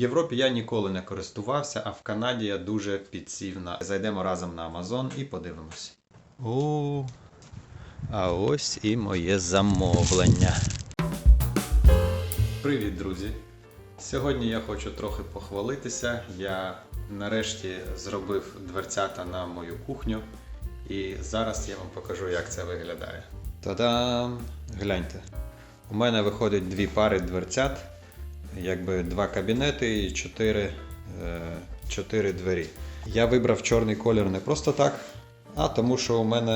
Європі я ніколи не користувався, а в Канаді я дуже підсів на. Зайдемо разом на Amazon і подивимось. А ось і моє замовлення. Привіт, друзі! Сьогодні я хочу трохи похвалитися. Я нарешті зробив дверцята на мою кухню. І зараз я вам покажу, як це виглядає. Та-дам! Гляньте. У мене виходить дві пари дверцят, якби два кабінети і чотири, е, чотири двері. Я вибрав чорний колір не просто так, а тому, що у мене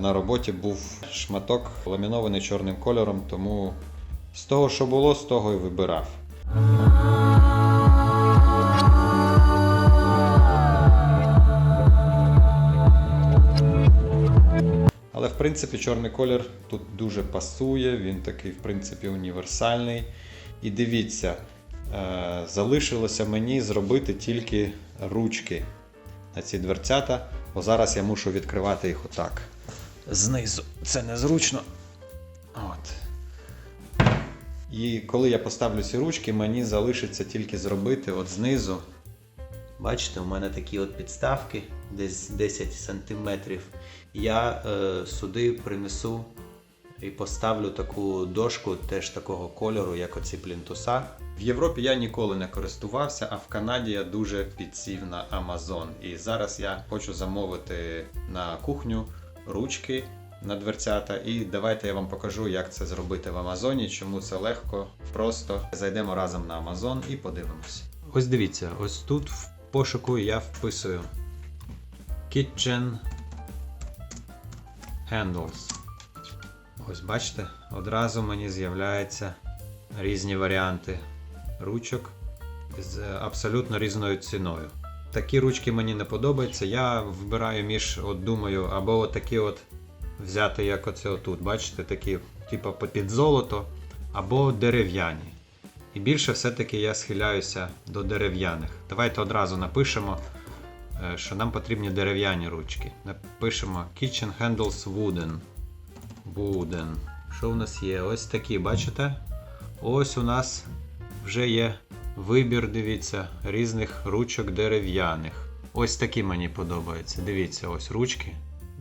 на роботі був шматок ламінований чорним кольором, тому з того, що було, з того і вибирав. Але в принципі чорний колір тут дуже пасує, він такий, в принципі, універсальний. І дивіться, е, залишилося мені зробити тільки ручки на ці дверцята, бо зараз я мушу відкривати їх отак. Знизу це незручно. От. І коли я поставлю ці ручки, мені залишиться тільки зробити от знизу. Бачите, у мене такі от підставки, десь 10 см. Я е, сюди принесу і поставлю таку дошку теж такого кольору, як оці плінтуса. В Європі я ніколи не користувався, а в Канаді я дуже підсів на Amazon. І зараз я хочу замовити на кухню ручки на дверцята. І давайте я вам покажу, як це зробити в Амазоні, чому це легко, просто. Зайдемо разом на Amazon і подивимось. Ось дивіться, ось тут в пошуку я вписую Kitchen Handles. Ось бачите, одразу мені з'являються різні варіанти ручок з абсолютно різною ціною. Такі ручки мені не подобаються. Я вибираю між, от думаю, або такі от взяти, як оце отут. Бачите, такі, типу під золото, або дерев'яні. І більше все-таки я схиляюся до дерев'яних. Давайте одразу напишемо, е, що нам потрібні дерев'яні ручки. Напишемо Kitchen Handles Wooden. Wooden. Що у нас є? Ось такі, бачите? Ось у нас вже є вибір, дивіться, різних ручок дерев'яних. Ось такі мені подобаються. Дивіться, ось ручки.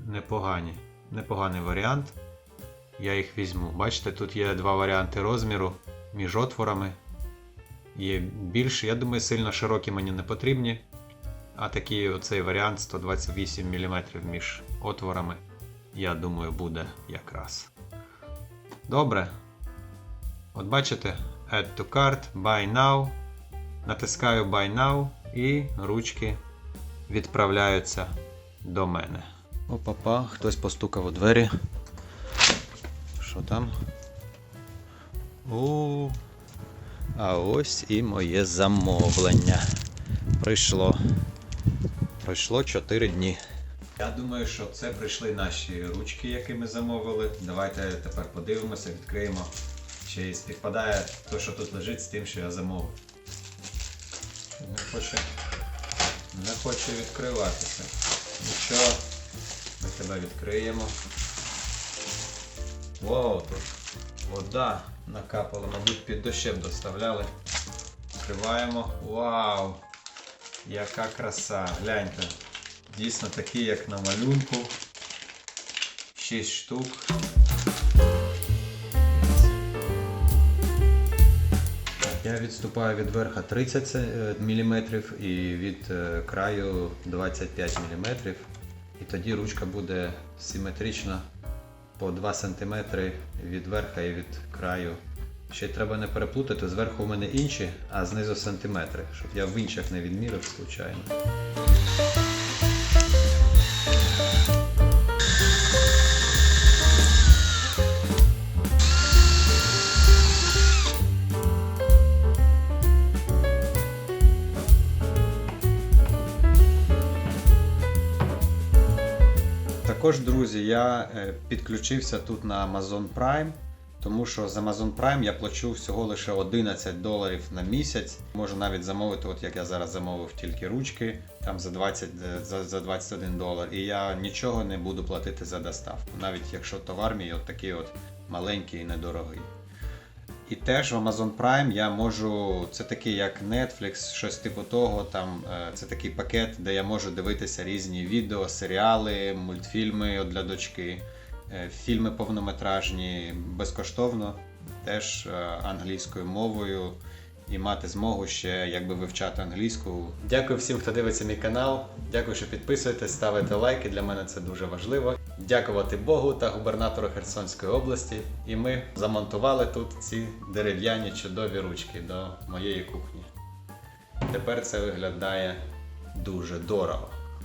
Непогані. Непоганий варіант. Я їх візьму. Бачите, тут є два варіанти розміру між отворами. Є більш, я думаю, сильно широкі мені не потрібні. А такий оцей варіант 128 мм між отворами, я думаю, буде якраз. Добре. От бачите, Add to cart, Buy Now. Натискаю Buy Now і ручки відправляються до мене. Опа-па, хтось постукав у двері. Що там? О, а ось і моє замовлення. Прийшло. Пройшло 4 дні. Я думаю, що це прийшли наші ручки, які ми замовили. Давайте тепер подивимося, відкриємо. Чи співпадає те, що тут лежить, з тим, що я замовив. Не хоче, не хоче відкриватися. Нічого, ми тебе відкриємо. Вау, тут вода накапала, мабуть, під дощем доставляли. Відкриваємо. Вау! Яка краса! Гляньте. Дійсно такі, як на малюнку. 6 штук. Я відступаю від верха 30 мм і від е, краю 25 мм. І тоді ручка буде симетрична по 2 см від верха і від краю. Ще треба не переплутати, зверху у мене інші, а знизу сантиметри, щоб я в інших не відмірив случайно. Також, друзі, я е, підключився тут на Amazon Prime, тому що з Amazon Prime я плачу всього лише 11 доларів на місяць. Можу навіть замовити, от як я зараз замовив тільки ручки, там за 20, е, за, за 21 долар. І я нічого не буду платити за доставку, навіть якщо товар мій от такий от маленький і недорогий. І теж в Amazon Prime я можу. Це такий як Netflix, щось типу того. Там е, це такий пакет, де я можу дивитися різні відео, серіали, мультфільми для дочки, е, фільми повнометражні безкоштовно, теж е, англійською мовою. І мати змогу ще якби вивчати англійську. Дякую всім, хто дивиться мій канал. Дякую, що підписуєтесь, ставите лайки. Для мене це дуже важливо. Дякувати Богу та губернатору Херсонської області. І ми замонтували тут ці дерев'яні чудові ручки до моєї кухні. Тепер це виглядає дуже дорого.